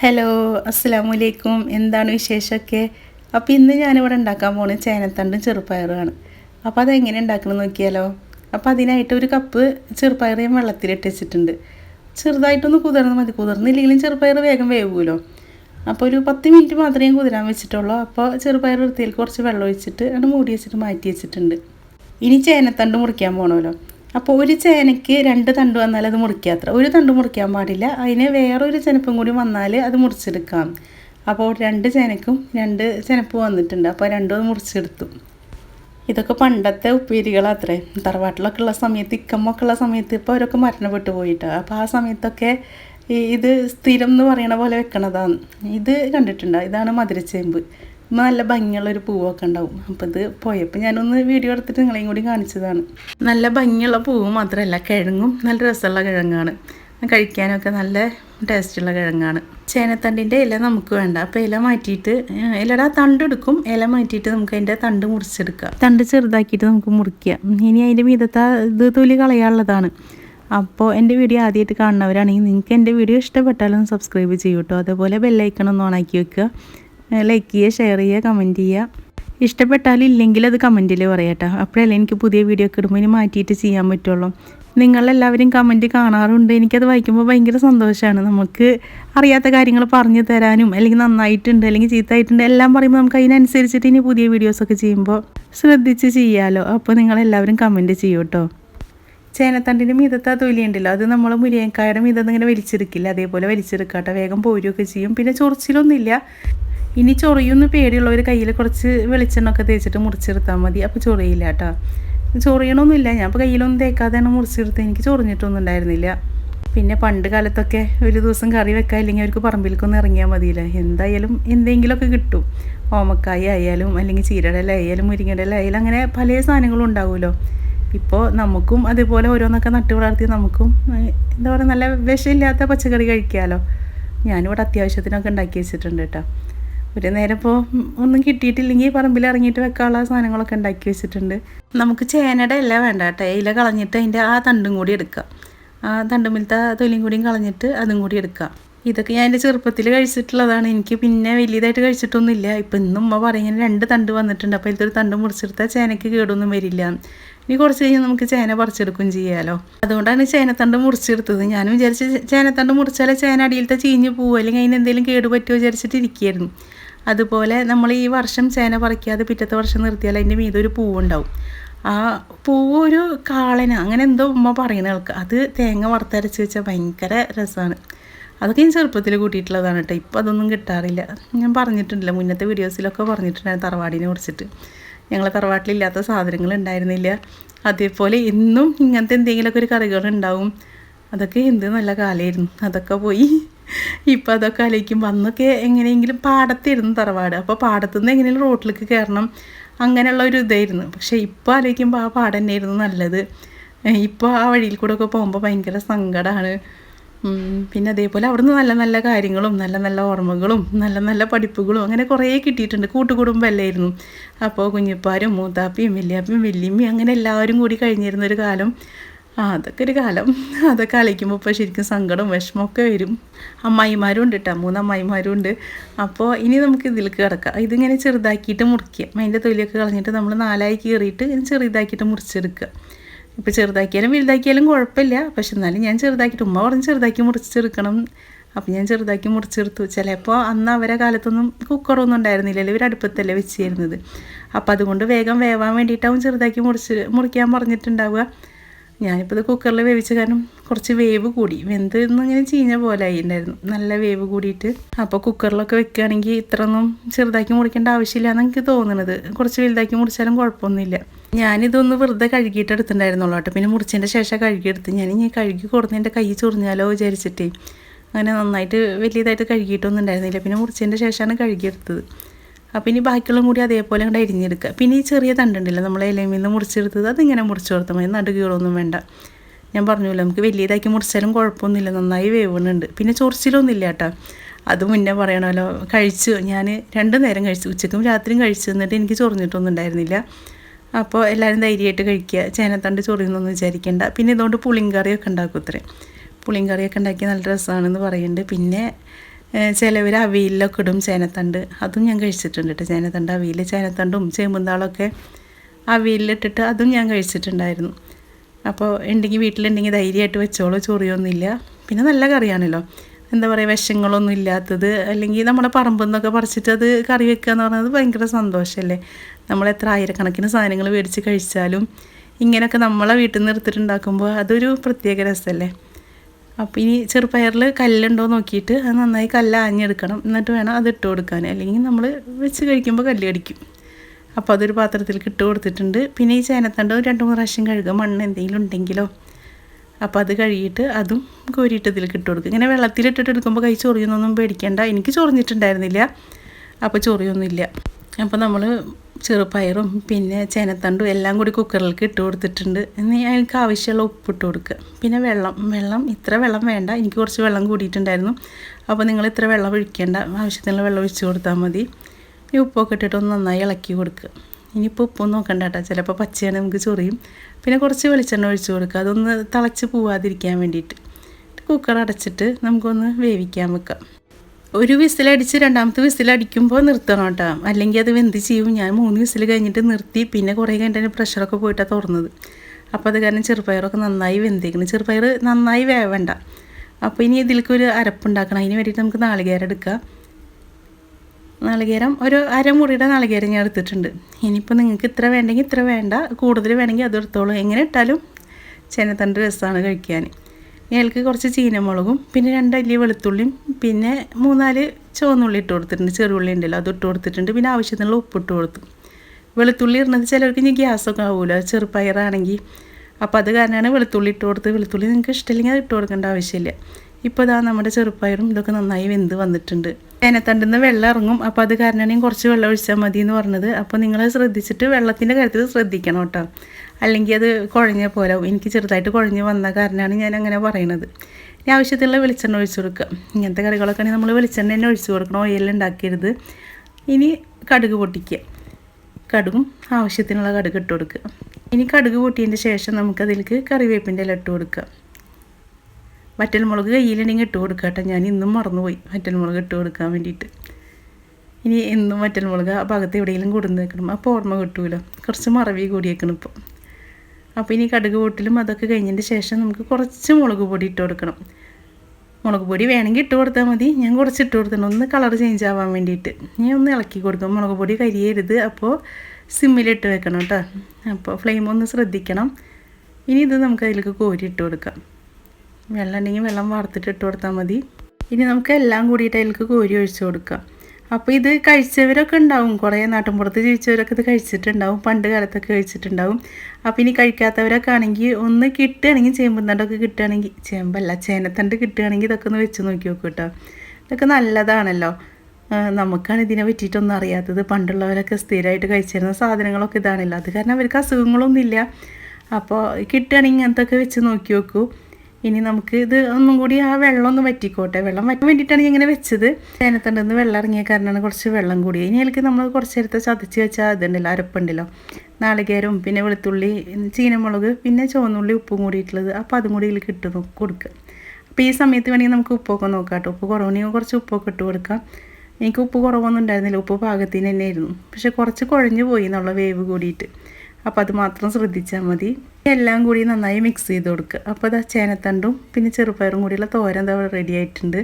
Hello അസ്സാം വലൈക്കും എന്താണ് വിശേഷമൊക്കെ? അപ്പോൾ ഇന്ന് ഞാനിവിടെ ഉണ്ടാക്കാൻ പോകുന്നത് ചേനത്തണ്ടും ചെറുപ്പയറുമാണ് അപ്പോൾ അതെങ്ങനെ ഉണ്ടാക്കണം നോക്കിയാലോ? അപ്പോൾ അതിനായിട്ട് ഒരു കപ്പ് ചെറുപ്പയർ ഞാൻ വെള്ളത്തിലിട്ട് വെച്ചിട്ടുണ്ട്. ചെറുതായിട്ടൊന്ന് കുതിർന്ന് മതി. കുതിർന്നില്ലെങ്കിലും ചെറുപ്പയർ വേഗം വേവുമല്ലോ അപ്പോൾ ഒരു പത്ത് മിനിറ്റ് മാത്രമേ കുതിരാൻ വെച്ചിട്ടുള്ളൂ. അപ്പോൾ ചെറുപ്പയർ വൃത്തിയിൽ കുറച്ച് വെള്ളം ഒഴിച്ചിട്ട് അത് മൂടി വെച്ചിട്ട് മാറ്റി വെച്ചിട്ടുണ്ട്. ഇനി ചേനത്തണ്ട് മുറിക്കാൻ പോകണമല്ലോ അപ്പോൾ ഒരു ചേനയ്ക്ക് രണ്ട് തണ്ട് വന്നാൽ അത് മുറിക്കാത്ര ഒരു തണ്ട് മുറിക്കാൻ പാടില്ല. അതിന് വേറൊരു ചെനപ്പും കൂടി വന്നാൽ അത് മുറിച്ചെടുക്കാം. അപ്പോൾ രണ്ട് ചേനയ്ക്കും രണ്ട് ചെനപ്പ് വന്നിട്ടുണ്ട്. അപ്പോൾ രണ്ടും മുറിച്ചെടുത്തു. ഇതൊക്കെ പണ്ടത്തെ ഉപ്പേരികളത്രേ തറവാട്ടിലൊക്കെ ഉള്ള സമയത്ത് ഇക്കമ്മൊക്കെ ഉള്ള സമയത്ത് ഇപ്പോൾ അവരൊക്കെ മരണപ്പെട്ടു പോയിട്ടാണ് അപ്പോൾ ആ സമയത്തൊക്കെ ഇത് സ്ഥിരം എന്ന് പറയണ പോലെ വെക്കണതാണ്. ഇത് കണ്ടിട്ടുണ്ടോ? ഇതാണ് മധുരച്ചേമ്പ്. നല്ല ഭംഗിയുള്ളൊരു പൂവൊക്കെ ഉണ്ടാവും. അപ്പോൾ ഇത് പോയപ്പോൾ ഞാനൊന്ന് വീഡിയോ എടുത്തിട്ട് നിങ്ങളെയും കൂടി കാണിച്ചതാണ്. നല്ല ഭംഗിയുള്ള പൂവ് മാത്രമല്ല കിഴങ്ങും നല്ല രസമുള്ള കിഴങ്ങാണ്. കഴിക്കാനൊക്കെ നല്ല ടേസ്റ്റുള്ള കിഴങ്ങാണ്. ചേനത്തണ്ടിന്റെ ഇല നമുക്ക് വേണ്ട. അപ്പോൾ ഇല മാറ്റിയിട്ട് ഇലയുടെ ആ തണ്ട് എടുക്കും. ഇല മാറ്റിയിട്ട് നമുക്ക് അതിന്റെ തണ്ട് മുറിച്ചെടുക്കാം. തണ്ട് ചെറുതാക്കിയിട്ട് നമുക്ക് മുറിക്കാം ഇനി അതിന്റെ മീതത്തെ ഇത് തൊലി കളയാനുള്ളതാണ്. അപ്പോൾ എന്റെ വീഡിയോ ആദ്യമായിട്ട് കാണുന്നവരാണെങ്കിൽ നിങ്ങൾക്ക് എന്റെ വീഡിയോ ഇഷ്ടപ്പെട്ടാലും സബ്സ്ക്രൈബ് ചെയ്യൂട്ടോ അതേപോലെ ബെല്ലൈക്കൺ ഒന്ന് ഓണാക്കി വെക്കുക. ലൈക്ക് ചെയ്യുക ഷെയർ ചെയ്യുക കമന്റ് ചെയ്യുക. ഇഷ്ടപ്പെട്ടാലും ഇല്ലെങ്കിൽ അത് കമന്റിൽ പറയട്ടോ അപ്പോഴല്ലേ എനിക്ക് പുതിയ വീഡിയോ ഒക്കെ ഇടുമ്പോൾ ഇനി മാറ്റിയിട്ട് ചെയ്യാൻ പറ്റുള്ളൂ. നിങ്ങളെല്ലാവരും കമന്റ് കാണാറുണ്ട്. എനിക്കത് വായിക്കുമ്പോൾ ഭയങ്കര സന്തോഷമാണ്. നമുക്ക് അറിയാത്ത കാര്യങ്ങൾ പറഞ്ഞു തരാനും അല്ലെങ്കിൽ നന്നായിട്ടുണ്ട് അല്ലെങ്കിൽ ചീത്തയായിട്ടുണ്ട് എല്ലാം പറയുമ്പോൾ നമുക്ക് അതിനനുസരിച്ചിട്ട് ഇനി പുതിയ വീഡിയോസൊക്കെ ചെയ്യുമ്പോൾ ശ്രദ്ധിച്ച് ചെയ്യാമല്ലോ അപ്പോൾ നിങ്ങളെല്ലാവരും കമന്റ് ചെയ്യൂ കേട്ടോ. ചേനത്തണ്ടിന്റെ മിതത്തെ തൊലി ഉണ്ടല്ലോ. അത് നമ്മൾ മുരിയൻകായുടെ മിതം ഇങ്ങനെ വലിച്ചെടുക്കില്ല? അതേപോലെ വലിച്ചെടുക്കാട്ടോ വേഗം പോരുകയൊക്കെ ചെയ്യും. പിന്നെ ചൊറിച്ചിലൊന്നുമില്ല. ഇനി ചൊറിയൊന്ന് പേടിയുള്ളവർ കയ്യിൽ കുറച്ച് വെളിച്ചെണ്ണ ഒക്കെ തേച്ചിട്ട് മുറിച്ചെടുത്താൽ മതി. അപ്പോൾ ചൊറിയില്ല കേട്ടോ ചൊറിയണമൊന്നുമില്ല ഞാൻ ഇപ്പോൾ കയ്യിലൊന്നും തേക്കാതെയാണ് മുറിച്ചെടുത്ത് എനിക്ക് ചൊറിഞ്ഞിട്ടൊന്നും ഉണ്ടായിരുന്നില്ല. പിന്നെ പണ്ട് കാലത്തൊക്കെ ഒരു ദിവസം കറി വെക്കാൻ ഇല്ലെങ്കിൽ അവർക്ക് പറമ്പിലേക്കൊന്ന് ഇറങ്ങിയാൽ മതിയില്ല. എന്തായാലും എന്തെങ്കിലുമൊക്കെ കിട്ടും. ഓമക്കായ ആയാലും അല്ലെങ്കിൽ ചീരയുടെ ഇല ആയാലും മുരിങ്ങയുടെ ഇല ആയാലും അങ്ങനെ പല സാധനങ്ങളും ഉണ്ടാവുമല്ലോ. ഇപ്പോൾ നമുക്കും അതേപോലെ ഓരോന്നൊക്കെ നട്ടു വളർത്തി നമുക്കും എന്താ പറയുക നല്ല വിഷമില്ലാത്ത പച്ചക്കറി കഴിക്കാമല്ലോ ഞാനിവിടെ അത്യാവശ്യത്തിനൊക്കെ ഉണ്ടാക്കി വെച്ചിട്ടുണ്ട് കേട്ടോ ഒരു നേരം ഇപ്പോൾ ഒന്നും കിട്ടിയിട്ടില്ലെങ്കിൽ പറമ്പിൽ ഇറങ്ങിയിട്ട് വെക്കാനുള്ള സാധനങ്ങളൊക്കെ ഉണ്ടാക്കി വെച്ചിട്ടുണ്ട്. നമുക്ക് ചേനയുടെ ഇല വേണ്ട കേട്ടോ. ഇല കളഞ്ഞിട്ട് അതിന്റെ ആ തണ്ടും കൂടി എടുക്കാം. ആ തണ്ടുമിലത്തെ തൊലിയും കൂടിയും കളഞ്ഞിട്ട് അതും കൂടി എടുക്കാം. ഇതൊക്കെ ഞാൻ എന്റെ ചെറുപ്പത്തിൽ കഴിച്ചിട്ടുള്ളതാണ്. എനിക്ക് പിന്നെ വലിയതായിട്ട് കഴിച്ചിട്ടൊന്നുമില്ല. ഇപ്പം ഇന്നും ഉമ്മ പറയും രണ്ട് തണ്ട് വന്നിട്ടുണ്ട്. അപ്പോൾ ഇതിലൊരു തണ്ട് മുറിച്ചെടുത്താൽ ചേനയ്ക്ക് കേടൊന്നും വരില്ല. ഇനി കുറച്ച് കഴിഞ്ഞാൽ നമുക്ക് ചേന പറിച്ചെടുക്കും ചെയ്യാമല്ലോ അതുകൊണ്ടാണ് ചേനത്തണ്ട് മുറിച്ചെടുത്തത്. ഞാനും വിചാരിച്ച് ചേനത്തണ്ട് മുറിച്ചാലേ ചേന അടിയിലത്തെ ചീഞ്ഞ് പോവുക അല്ലെങ്കിൽ അതിന് എന്തെങ്കിലും കേട് പറ്റുമോ വിചാരിച്ചിട്ട് ഇരിക്കുകയായിരുന്നു. അതുപോലെ നമ്മൾ ഈ വർഷം ചേന പറിക്കാതെ പിറ്റത്തെ വർഷം നിർത്തിയാൽ അതിന്റെ മീതെ ഒരു പൂവുണ്ടാവും. ആ പൂവ് ഒരു കാളന. അങ്ങനെ എന്തോ ഉമ്മ പറയുന്ന ആൾക്ക് അത് തേങ്ങ വറുത്തരച്ച് വെച്ചാൽ ഭയങ്കര രസമാണ്. അതൊക്കെ ഞാൻ ചെറുപ്പത്തിൽ കൂട്ടിയിട്ടുള്ളതാണ് കേട്ടോ. ഇപ്പോൾ അതൊന്നും കിട്ടാറില്ല. ഞാൻ പറഞ്ഞിട്ടുണ്ടല്ലോ മുന്നത്തെ വീഡിയോസിലൊക്കെ പറഞ്ഞിട്ടുണ്ടായിരുന്നു തറവാടിനെ കുറിച്ചിട്ട്. ഞങ്ങളെ തറവാട്ടിലില്ലാത്ത സാധനങ്ങൾ ഉണ്ടായിരുന്നില്ല. അതേപോലെ ഇന്നും ഇങ്ങനത്തെ എന്തെങ്കിലുമൊക്കെ ഒരു കറികൾ ഉണ്ടാവും. അതൊക്കെ എന്ത് നല്ല കാലമായിരുന്നു. അതൊക്കെ പോയി. ഇപ്പം അതൊക്കെ ആലോചിക്കുമ്പോൾ അന്നൊക്കെ എങ്ങനെയെങ്കിലും പാടത്തിരുന്ന് തറവാട് അപ്പോൾ പാടത്തുനിന്ന് എങ്ങനെയും റോട്ടിലേക്ക് കയറണം അങ്ങനെയുള്ള ഒരു ഇതായിരുന്നു. പക്ഷേ ഇപ്പോൾ ആലോചിക്കുമ്പോൾ ആ പാടം തന്നെയായിരുന്നു നല്ലത്. ഇപ്പോൾ ആ വഴിയിൽ കൂടെ ഒക്കെ പോകുമ്പോൾ ഭയങ്കര സങ്കടമാണ് പിന്നെ അതേപോലെ അവിടുന്ന് നല്ല നല്ല കാര്യങ്ങളും നല്ല നല്ല ഓർമ്മകളും നല്ല നല്ല പഠിപ്പുകളും അങ്ങനെ കുറേ കിട്ടിയിട്ടുണ്ട്. കൂട്ടുകുടുംബം അല്ലായിരുന്നു അപ്പോൾ കുഞ്ഞിപ്പാരും മൂത്താപ്പിയും വല്യാപ്പിയും വല്യമ്മയും അങ്ങനെ എല്ലാവരും കൂടി കഴിഞ്ഞിരുന്നൊരു കാലം. അതൊക്കെ ഒരു കാലം. അതൊക്കെ കളിക്കുമ്പോൾ ഇപ്പോൾ ശരിക്കും സങ്കടവും വിഷമമൊക്കെ വരും. അമ്മായിമാരും ഉണ്ട് കേട്ടോ മൂന്ന് അമ്മായിമാരും ഉണ്ട്. അപ്പോൾ ഇനി നമുക്ക് ഇതിലേക്ക് കിടക്കാം. ഇതിങ്ങനെ ചെറുതാക്കിയിട്ട് മുറിക്കുക. അതിന്റെ തൊലിയൊക്കെ കളഞ്ഞിട്ട് നമ്മൾ നാലായി കീറിയിട്ട് ഇങ്ങനെ ചെറുതാക്കിയിട്ട് മുറിച്ചെടുക്കുക. ഇപ്പോൾ ചെറുതാക്കിയാലും വലുതാക്കിയാലും കുഴപ്പമില്ല. പക്ഷെ എന്നാലും ഞാൻ ചെറുതാക്കിയിട്ട് ഉമ്മ പറഞ്ഞ് ചെറുതാക്കി മുറിച്ചെടുക്കണം. അപ്പം ഞാൻ ചെറുതാക്കി മുറിച്ചെടുത്തു. ചിലപ്പോൾ അന്ന് അവരെ കാലത്തൊന്നും കുക്കറൊന്നും ഉണ്ടായിരുന്നില്ലല്ലോ ഇവർ അടുപ്പത്തല്ലേ വെച്ചിരുന്നത്. അപ്പം അതുകൊണ്ട് വേഗം വേവാൻ വേണ്ടിയിട്ടാവും ചെറുതാക്കി മുറിച്ച് മുറിക്കാൻ പറഞ്ഞിട്ടുണ്ടാവുക. ഞാനിപ്പോൾ ഇത് കുക്കറിൽ വേവിച്ച കാരണം കുറച്ച് വേവ് കൂടി. വെന്ത് ഇങ്ങനെ ചീഞ്ഞ പോലെ ആയിട്ടുണ്ടായിരുന്നു നല്ല വേവ് കൂടിയിട്ട്. അപ്പോൾ കുക്കറിലൊക്കെ വെക്കുകയാണെങ്കിൽ ഇത്രയൊന്നും ചെറുതാക്കി മുറിക്കേണ്ട ആവശ്യമില്ല എന്ന് എനിക്ക് തോന്നുന്നത് കുറച്ച് വലുതാക്കി മുറിച്ചാലും കുഴപ്പമൊന്നുമില്ല. ഞാനിതൊന്ന് വെറുതെ കഴുകിയിട്ട് എടുത്തിട്ടുണ്ടായിരുന്നുള്ളൂ കേട്ടോ. പിന്നെ മുറിച്ചതിന്റെ ശേഷം കഴുകിയെടുത്ത് ഞാൻ ഇനി കഴുകി കൊടുത്ത് എന്റെ കൈ ചൊറിഞ്ഞാലോ വിചാരിച്ചിട്ടേ. അങ്ങനെ നന്നായിട്ട് വലിയതായിട്ട് കഴുകിയിട്ടൊന്നും ഉണ്ടായിരുന്നില്ല. പിന്നെ മുറിച്ചതിന്റെ ശേഷമാണ് കഴുകിയെടുത്തത് അപ്പോൾ ഇനി ബാക്കിയുള്ള കൂടി അതേപോലെ അങ്ങോട്ട് അരിഞ്ഞെടുക്കുക. പിന്നെ ഈ ചെറിയ തണ്ടുണ്ടല്ലോ നമ്മൾ ഇലയിൽ നിന്ന് മുറിച്ചെടുത്തത് അതിങ്ങനെ മുറിച്ച് കൊടുത്താൽ മതി നടുകീളൊന്നും വേണ്ട. ഞാൻ പറഞ്ഞല്ലോ നമുക്ക് വലിയതാക്കി മുറിച്ചാലും കുഴപ്പമൊന്നുമില്ല നന്നായി വേവുന്നുണ്ട് പിന്നെ ചൊറിച്ചിലൊന്നുമില്ല കേട്ടോ. അത് മുന്നേ പറയണമല്ലോ കഴിച്ചു. ഞാൻ രണ്ട് നേരം കഴിച്ചു. ഉച്ചക്കും രാത്രിയും കഴിച്ചു എന്നിട്ട് എനിക്ക് ചൊറിഞ്ഞിട്ടൊന്നും ഉണ്ടായിരുന്നില്ല. അപ്പോൾ എല്ലാവരും ധൈര്യമായിട്ട് കഴിക്കുക. ചേനത്തണ്ട് ചൊറിയുന്നൊന്നും വിചാരിക്കേണ്ട. പിന്നെ ഇതുകൊണ്ട് പുളിങ്കറിയൊക്കെ ഉണ്ടാക്കും അത്രേ. പുളിങ്കറിയൊക്കെ ഉണ്ടാക്കി നല്ല രസമാണെന്ന് പറയുന്നുണ്ട്. പിന്നെ ചിലവർ അവിയലിലൊക്കെ ഇടും ചേനത്തണ്ട്. അതും ഞാൻ കഴിച്ചിട്ടുണ്ട് കേട്ടോ ചേനത്തണ്ട് അവിയൽ ചേനത്തണ്ടും ചേമ്പുന്താളൊക്കെ അവിയലിലിട്ടിട്ട് അതും ഞാൻ കഴിച്ചിട്ടുണ്ടായിരുന്നു. അപ്പോൾ ഉണ്ടെങ്കിൽ വീട്ടിലുണ്ടെങ്കിൽ ധൈര്യമായിട്ട് വെച്ചോളൂ ചൊറിയൊന്നുമില്ല. പിന്നെ നല്ല കറിയാണല്ലോ. എന്താ പറയുക വിഷങ്ങളൊന്നും ഇല്ലാത്തത് അല്ലെങ്കിൽ നമ്മുടെ പറമ്പിൽ നിന്നൊക്കെ പറിച്ചിട്ട് അത് കറി വെക്കുക എന്ന് പറയുന്നത് ഭയങ്കര സന്തോഷമല്ലേ നമ്മൾ എത്ര ആയിരക്കണക്കിന് സാധനങ്ങൾ മേടിച്ച് കഴിച്ചാലും ഇങ്ങനെയൊക്കെ നമ്മളെ വീട്ടിൽ നിന്ന് എടുത്തിട്ടുണ്ടാക്കുമ്പോൾ അതൊരു പ്രത്യേക രസമല്ലേ അപ്പോൾ ഇനി ചെറുപയറിൽ കല്ലുണ്ടോ നോക്കിയിട്ട് അത് നന്നായി കല്ല് ആഞ്ഞെടുക്കണം എന്നിട്ട് വേണം അത് ഇട്ട് കൊടുക്കാൻ. അല്ലെങ്കിൽ നമ്മൾ വെച്ച് കഴിക്കുമ്പോൾ കല്ല് അടിക്കും അപ്പോൾ അതൊരു പാത്രത്തിലേക്ക് ഇട്ട് കൊടുത്തിട്ടുണ്ട്. പിന്നെ ഈ ചേനത്തണ്ട് രണ്ട് മൂന്ന് പ്രാവശ്യം കഴുകുക. മണ്ണ് എന്തെങ്കിലും ഉണ്ടെങ്കിലോ. അപ്പോൾ അത് കഴുകിയിട്ട് അതും കോരിയിട്ട് ഇതിലേക്ക് ഇട്ട് കൊടുക്കും ഇങ്ങനെ വെള്ളത്തിലിട്ടിട്ട് എടുക്കുമ്പോൾ കൈ ചൊറിയൊന്നും പേടിക്കേണ്ട. എനിക്ക് ചൊറിഞ്ഞിട്ടുണ്ടായിരുന്നില്ല. അപ്പോൾ ചൊറിയൊന്നുമില്ല. അപ്പോൾ നമ്മൾ ചെറുപയറും പിന്നെ ചേനത്തണ്ടും എല്ലാം കൂടി കുക്കറിലേക്ക് ഇട്ട് കൊടുത്തിട്ടുണ്ട്. ഇനി എനിക്ക് ആവശ്യമുള്ള ഉപ്പ് ഇട്ട് കൊടുക്കുക. പിന്നെ വെള്ളം. വെള്ളം ഇത്ര വെള്ളം വേണ്ട. എനിക്ക് കുറച്ച് വെള്ളം കൂടിയിട്ടുണ്ടായിരുന്നു. അപ്പോൾ നിങ്ങൾ ഇത്ര വെള്ളം ഒഴിക്കേണ്ട. ആവശ്യത്തിനുള്ള വെള്ളം ഒഴിച്ച് കൊടുത്താൽ മതി. ഈ ഉപ്പൊക്കെ ഇട്ടിട്ട് ഒന്ന് നന്നായി ഇളക്കി കൊടുക്കുക. ഇനിയിപ്പോൾ ഉപ്പൊന്നും നോക്കണ്ട കേട്ടോ. ചിലപ്പോൾ പച്ചയാണ് നമുക്ക് ചൊറിയും. പിന്നെ കുറച്ച് വെളിച്ചെണ്ണ ഒഴിച്ച് കൊടുക്കുക. അതൊന്ന് തിളച്ച് പോവാതിരിക്കാൻ വേണ്ടിയിട്ട്. കുക്കർ അടച്ചിട്ട് നമുക്കൊന്ന് വേവിക്കാൻ വെക്കാം. ഒരു വിസിലടിച്ച് രണ്ടാമത്തെ വിസിലടിക്കുമ്പോൾ നിർത്തണം കേട്ടോ. അല്ലെങ്കിൽ അത് വെന്ത് ചെയ്യും. ഞാൻ മൂന്ന് വിസിൽ കഴിഞ്ഞിട്ട് നിർത്തി. പിന്നെ കുറേ കഴിഞ്ഞിട്ട് പ്രഷറൊക്കെ പോയിട്ടാണ് തുറന്നത്. അപ്പോൾ അത് കാരണം ചെറുപയറൊക്കെ നന്നായി വെന്തേക്കണം ചെറുപയർ നന്നായി വേവണ്ട. അപ്പോൾ ഇനി ഇതിലേക്ക് ഒരു അരപ്പുണ്ടാക്കണം. അതിന് വേണ്ടിയിട്ട് നമുക്ക് നാളികേരം എടുക്കാം. നാളികേരം ഒരു അരമുറിയുടെ നാളികേരം ഞാൻ എടുത്തിട്ടുണ്ട്. ഇനിയിപ്പോൾ നിങ്ങൾക്ക് ഇത്ര വേണ്ടെങ്കിൽ ഇത്ര വേണ്ട. കൂടുതൽ വേണമെങ്കിൽ അത് എടുത്തോളൂ. എങ്ങനെ ഇട്ടാലും ചേനത്തണ്ട് രസമാണ് കഴിക്കാൻ. ഇയാൾക്ക് കുറച്ച് ചീനമുളകും പിന്നെ രണ്ട് രണ്ടല്ലി വെളുത്തുള്ളിയും പിന്നെ മൂന്നാൽ ചുവന്നുള്ളി ഇട്ട് കൊടുത്തിട്ടുണ്ട്. ചെറുള്ളി ഉണ്ടല്ലോ അത് ഇട്ട് കൊടുത്തിട്ടുണ്ട്. പിന്നെ ആവശ്യത്തിനുള്ള ഉപ്പ് ഇട്ട് കൊടുത്തു. വെളുത്തുള്ളി ഇടുന്നത് ചിലർക്ക് ഇനി ഗ്യാസൊക്കെ ആവില്ല ചെറുപ്പയറാണെങ്കിൽ അപ്പോൾ അത് കാരണമാണ് വെളുത്തുള്ളി ഇട്ട് കൊടുത്ത് വെളുത്തുള്ളി നിങ്ങൾക്ക് ഇഷ്ടമില്ലെങ്കിൽ അത് ഇട്ട് കൊടുക്കേണ്ട ആവശ്യമില്ല. ഇപ്പോൾ ഇതാ നമ്മുടെ ചെറുപ്പയറും ഇതൊക്കെ നന്നായി വെന്ത് വന്നിട്ടുണ്ട്. ചേനത്തണ്ടിൽ വെള്ളം ഇറങ്ങും. അപ്പോൾ അത് കാരണമാണ് കുറച്ച് വെള്ളം ഒഴിച്ചാൽ മതി എന്ന് പറഞ്ഞത്. അപ്പോൾ നിങ്ങൾ ശ്രദ്ധിച്ചിട്ട് വെള്ളത്തിന്റെ കാര്യത്തിൽ ശ്രദ്ധിക്കണം കേട്ടോ. അല്ലെങ്കിൽ അത് കുഴഞ്ഞ പോലെ എനിക്ക് ചെറുതായിട്ട് കുഴഞ്ഞ് വന്ന കാരണമാണ് ഞാൻ അങ്ങനെ പറയണത്. ഇനി ആവശ്യത്തിലുള്ള വെളിച്ചെണ്ണ ഒഴിച്ചു കൊടുക്കുക ഇങ്ങനത്തെ കറികളൊക്കെ ആണെങ്കിൽ നമ്മൾ വെളിച്ചെണ്ണ തന്നെ ഒഴിച്ചു കൊടുക്കണം. ഓയിൽ ഉണ്ടാക്കരുത്. ഇനി കടുക് പൊട്ടിക്കുക. കടുകും ആവശ്യത്തിനുള്ള കടുക് ഇട്ട് കൊടുക്കുക. ഇനി കടുക് പൊട്ടിയതിന്റെ ശേഷം നമുക്കതിലേക്ക് കറിവേപ്പിന്റെ ഇല ഇട്ട് കൊടുക്കുക. വറ്റൽമുളക് കയ്യിലുണ്ടെങ്കിൽ ഇട്ട് കൊടുക്കുക കേട്ടോ. ഞാൻ ഇന്നും മറന്നുപോയി വറ്റൽമുളക് ഇട്ട് കൊടുക്കാൻ വേണ്ടിയിട്ട്. ഇനി എന്നും വറ്റൽമുളക് ആ ഭാഗത്ത് എവിടെയെങ്കിലും കൊടുന്ന് വെക്കണം. അപ്പോൾ ഓർമ്മ കിട്ടൂല. കുറച്ച് മറവി കൂടിയേക്കണം ഇപ്പം. ഇപ്പോൾ അപ്പോൾ ഇനി കടുക് പൊട്ടിലും അതൊക്കെ കഴിഞ്ഞതിന്റെ ശേഷം നമുക്ക് കുറച്ച് മുളക് പൊടി ഇട്ട് കൊടുക്കണം. മുളക് പൊടി വേണമെങ്കിൽ ഇട്ട് കൊടുത്താൽ മതി. ഞാൻ കുറച്ച് ഇട്ട് കൊടുത്തിട്ടുണ്ട്. ഒന്ന് കളർ ചേഞ്ച് ആവാൻ വേണ്ടിയിട്ട്. ഞാൻ ഒന്ന് ഇളക്കി കൊടുക്കും മുളക് പൊടി കരിയരുത്. അപ്പോൾ സിമ്മിലിട്ട് വെക്കണം കേട്ടോ അപ്പോൾ ഫ്ലെയിം ഒന്ന് ശ്രദ്ധിക്കണം. ഇനി ഇത് നമുക്ക് അതിലേക്ക് കോരി ഇട്ട് കൊടുക്കാം. വെള്ളം ഉണ്ടെങ്കിൽ വെള്ളം വാർത്തിട്ട് ഇട്ട് കൊടുത്താൽ മതി. ഇനി നമുക്ക് എല്ലാം കൂടിയിട്ട് അതിലേക്ക് കോരി ഒഴിച്ചു കൊടുക്കാം. അപ്പോൾ ഇത് കഴിച്ചവരൊക്കെ ഉണ്ടാവും. കുറേ നാട്ടിൻപുറത്ത് ജീവിച്ചവരൊക്കെ ഇത് കഴിച്ചിട്ടുണ്ടാവും. പണ്ട് കാലത്തൊക്കെ കഴിച്ചിട്ടുണ്ടാവും. അപ്പോൾ ഇനി കഴിക്കാത്തവരൊക്കെ ആണെങ്കിൽ ഒന്ന് കിട്ടുകയാണെങ്കിൽ ചേമ്പുന്തണ്ടൊക്കെ കിട്ടുകയാണെങ്കിൽ ചേമ്പല്ല ചേനത്തണ്ട് കിട്ടുകയാണെങ്കിൽ ഇതൊക്കെ ഒന്ന് വെച്ച് നോക്കി നോക്കൂ കേട്ടോ. ഇതൊക്കെ നല്ലതാണല്ലോ. നമുക്കാണ് ഇതിനെ പറ്റിയിട്ടൊന്നും അറിയാത്തത്. പണ്ടുള്ളവരൊക്കെ സ്ഥിരമായിട്ട് കഴിച്ചിരുന്ന സാധനങ്ങളൊക്കെ ഇതാണല്ലോ. അത് കാരണം അവർക്ക് അസുഖങ്ങളൊന്നുമില്ല. അപ്പോൾ കിട്ടുകയാണെങ്കിൽ ഇങ്ങനത്തെ ഒക്കെ വെച്ച് നോക്കി നോക്കൂ. ഇനി നമുക്ക് ഇത് ഒന്നും കൂടി ആ വെള്ളം ഒന്ന് വറ്റിക്കോട്ടെ. വെള്ളം വറ്റാൻ വേണ്ടിയിട്ടാണ് ഇങ്ങനെ വെച്ചത്. ചേനത്തണ്ടെന്ന് വെള്ളം ഇറങ്ങിയ കാരണമാണ് കുറച്ച് വെള്ളം കൂടി. ഇനി എനിക്ക് നമ്മൾ കുറച്ച് നേരത്തെ ചതച്ച് വെച്ചാൽ ഇതുണ്ടല്ലോ അരപ്പുണ്ടല്ലോ. നാളികേരവും പിന്നെ വെളുത്തുള്ളി ചീനമുളക് പിന്നെ ചുവന്നുള്ളി ഉപ്പും കൂടിയിട്ടുള്ളത്. അപ്പോൾ അതും കൂടി ഇതിൽ ഇട്ട് കൊടുക്കുക അപ്പോൾ ഈ സമയത്ത് വേണമെങ്കിൽ നമുക്ക് ഉപ്പൊക്കെ നോക്കാം കേട്ടോ. ഉപ്പ് കുറവുണ്ടെങ്കിൽ കുറച്ച് ഉപ്പൊക്കെ ഇട്ട് കൊടുക്കാം. എനിക്ക് ഉപ്പ് കുറവൊന്നും ഉണ്ടായിരുന്നില്ല. ഉപ്പ് പാകത്തിന് തന്നെ ആയിരുന്നു പക്ഷെ കുറച്ച് കുഴഞ്ഞു പോയി എന്നുള്ള വേവ് കൂടിയിട്ട്. അപ്പോൾ അത് മാത്രം ശ്രദ്ധിച്ചാൽ മതി. എല്ലാം കൂടി നന്നായി മിക്സ് ചെയ്ത് കൊടുക്കുക അപ്പോൾ അത് ചേനത്തണ്ടും പിന്നെ ചെറുപ്പയറും കൂടിയുള്ള തോരൻ എന്താ റെഡി ആയിട്ടുണ്ട്.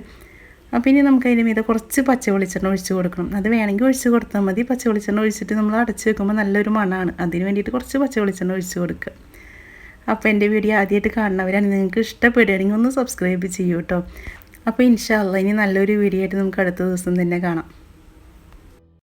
അപ്പോൾ ഇനി നമുക്ക് അതിന്റെ മീതെ കുറച്ച് പച്ച വെളിച്ചെണ്ണ ഒഴിച്ച് കൊടുക്കണം. അത് വേണമെങ്കിൽ ഒഴിച്ച് കൊടുത്താൽ മതി. പച്ച വെളിച്ചെണ്ണ ഒഴിച്ചിട്ട് നമ്മൾ അടച്ച് വെക്കുമ്പോൾ നല്ലൊരു മണമാണ്. അതിന് വേണ്ടിയിട്ട് കുറച്ച് പച്ച വെളിച്ചെണ്ണ ഒഴിച്ച് കൊടുക്കുക അപ്പോൾ എന്റെ വീഡിയോ ആദ്യമായിട്ട് കാണുന്നവരാണ് നിങ്ങൾക്ക് ഇഷ്ടപ്പെടുകയാണെങ്കിൽ ഒന്ന് സബ്സ്ക്രൈബ് ചെയ്യൂ കേട്ടോ അപ്പോൾ ഇൻഷാല്ല ഇനി നല്ലൊരു വീഡിയോ ആയിട്ട് നമുക്ക് അടുത്ത ദിവസം തന്നെ കാണാം.